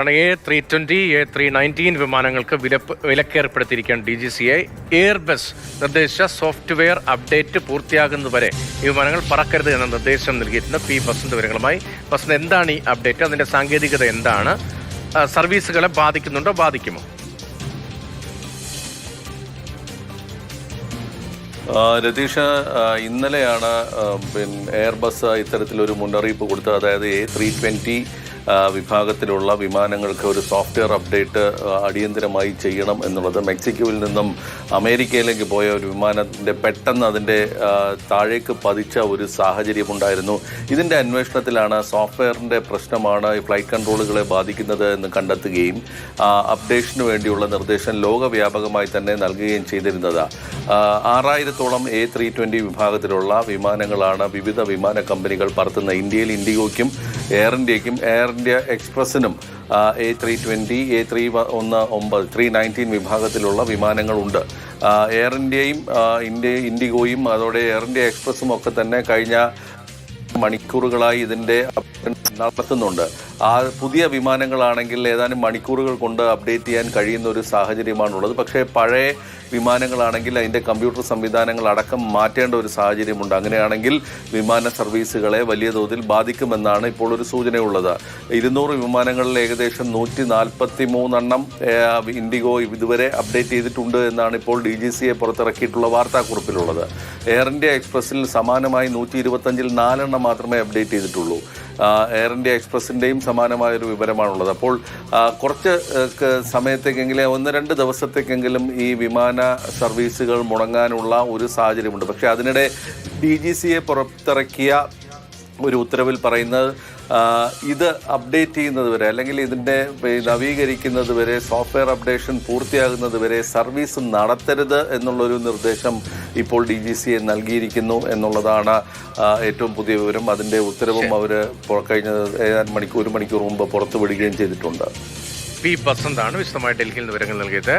ആണ് A three twenty A three nineteen വിമാനങ്ങൾക്ക് വിലപ്പ് വിലക്കേർപ്പെടുത്തിയിരിക്കുകയാണ് D G C I Airbus നിർദ്ദേശിച്ച സോഫ്റ്റ്വെയർ അപ്ഡേറ്റ് പൂർത്തിയാകുന്നതുവരെ ഈ വിമാനങ്ങൾ പറക്കരുത് എന്ന നിർദ്ദേശം നൽകിയിട്ടുണ്ട്. പി ബസിന്റെ വിവരങ്ങളുമായി ബസിന് എന്താണ് ഈ അപ്ഡേറ്റ്? അതിന്റെ സാങ്കേതികത എന്താണ്? സർവീസുകളെ ബാധിക്കുന്നുണ്ടോ? ബാധിക്കുമോ? രതീഷ് ഇന്നലെയാണ് പിന്നെ എയർബസ് ഇത്തരത്തിലൊരു മുന്നറിയിപ്പ് കൊടുത്തത്. അതായത് എ ത്രീ ട്വന്റി വിഭാഗത്തിലുള്ള വിമാനങ്ങൾക്ക് ഒരു സോഫ്റ്റ്വെയർ അപ്ഡേറ്റ് അടിയന്തിരമായി ചെയ്യണം എന്നുള്ളത് മെക്സിക്കോയിൽ നിന്നും അമേരിക്കയിലേക്ക് പോയ ഒരു വിമാനത്തിന്റെ പെട്ടെന്ന് അതിന്റെ താഴേക്ക് പതിച്ച ഒരു സാഹചര്യമുണ്ടായിരുന്നു. ഇതിന്റെ അന്വേഷണത്തിലാണ് സോഫ്റ്റ്വെയറിന്റെ പ്രശ്നമാണ് ഫ്ലൈറ്റ് കൺട്രോളുകളെ ബാധിക്കുന്നത് എന്ന് കണ്ടെത്തുകയും അപ്ഡേഷന് വേണ്ടിയുള്ള നിർദ്ദേശം ലോകവ്യാപകമായി തന്നെ നൽകുകയും ചെയ്തിരുന്നത്. ആറായിരത്തോളം എ ത്രീ ട്വന്റി വിഭാഗത്തിലുള്ള വിമാനങ്ങളാണ് വിവിധ വിമാന കമ്പനികൾ പറത്തുന്ന ഇന്ത്യയിൽ ഇൻഡിഗോയ്ക്കും എയർ ഇന്ത്യക്കും air India എക്സ്പ്രസിനും A three twenty A three ഒന്ന് ഒമ്പത് ത്രീ നയന്റീൻ വിഭാഗത്തിലുള്ള വിമാനങ്ങളുണ്ട്. എയർ ഇന്ത്യയും ഇന്ത്യ ഇൻഡിഗോയും അതോടെ എയർ ഇന്ത്യ എക്സ്പ്രസും ഒക്കെ തന്നെ കഴിഞ്ഞ മണിക്കൂറുകളായി ഇതിന്റെ നടത്തുന്നുണ്ട്. ആ പുതിയ വിമാനങ്ങളാണെങ്കിൽ ഏതാനും മണിക്കൂറുകൾ കൊണ്ട് അപ്ഡേറ്റ് ചെയ്യാൻ കഴിയുന്ന ഒരു സാഹചര്യമാണുള്ളത്. പക്ഷേ പഴയ വിമാനങ്ങളാണെങ്കിൽ അതിന്റെ കമ്പ്യൂട്ടർ സംവിധാനങ്ങൾ അടക്കം മാറ്റേണ്ട ഒരു സാഹചര്യമുണ്ട്. അങ്ങനെയാണെങ്കിൽ വിമാന സർവീസുകളെ വലിയ തോതിൽ ബാധിക്കുമെന്നാണ് ഇപ്പോൾ ഒരു സൂചനയുള്ളത്. ഇരുന്നൂറ് വിമാനങ്ങളിൽ ഏകദേശം നൂറ്റി നാൽപ്പത്തി മൂന്നെണ്ണം ഇൻഡിഗോ ഇതുവരെ അപ്ഡേറ്റ് ചെയ്തിട്ടുണ്ട് എന്നാണ് ഇപ്പോൾ ഡി ജി സിയെ പുറത്തിറക്കിയിട്ടുള്ള വാർത്താക്കുറിപ്പിലുള്ളത്. എയർ ഇന്ത്യ എക്സ്പ്രസ്സിൽ സമാനമായി നൂറ്റി ഇരുപത്തഞ്ചിൽ നാലെണ്ണം മാത്രമേ അപ്ഡേറ്റ് ചെയ്തിട്ടുള്ളൂ. എയർ ഇന്ത്യ എക്സ്പ്രസിന്റെയും സമാനമായൊരു വിവരമാണുള്ളത്. അപ്പോൾ കുറച്ച് സമയത്തേക്കെങ്കിലും ഒന്ന് രണ്ട് ദിവസത്തേക്കെങ്കിലും ഈ വിമാന സർവീസുകൾ മുടങ്ങാനുള്ള ഒരു സാഹചര്യമുണ്ട്. പക്ഷേ അതിനിടെ ഡി ജി സിയെ പുറത്തിറക്കിയ ഒരു ഉത്തരവിൽ പറയുന്നത് ഇത് അപ്ഡേറ്റ് ചെയ്യുന്നത് വരെ അല്ലെങ്കിൽ ഇതിന്റെ നവീകരിക്കുന്നത് വരെ സോഫ്റ്റ്വെയർ അപ്ഡേഷൻ പൂർത്തിയാകുന്നത് വരെ സർവീസ് നടത്തരുത് എന്നുള്ളൊരു നിർദ്ദേശം ഇപ്പോൾ ഡി ജി സിയെ നൽകിയിരിക്കുന്നു എന്നുള്ളതാണ് ഏറ്റവും പുതിയ വിവരം. അതിന്റെ ഉത്തരവും അവർ കഴിഞ്ഞ ഏതാനും മണിക്കൂർ ഒരു മണിക്കൂർ മുമ്പ് പുറത്തുവിടുകയും ചെയ്തിട്ടുണ്ട്. പി ബസന്താണ് വിശദമായി ഡൽഹിയിൽ നിന്ന് വിവരങ്ങൾ നൽകിയത്.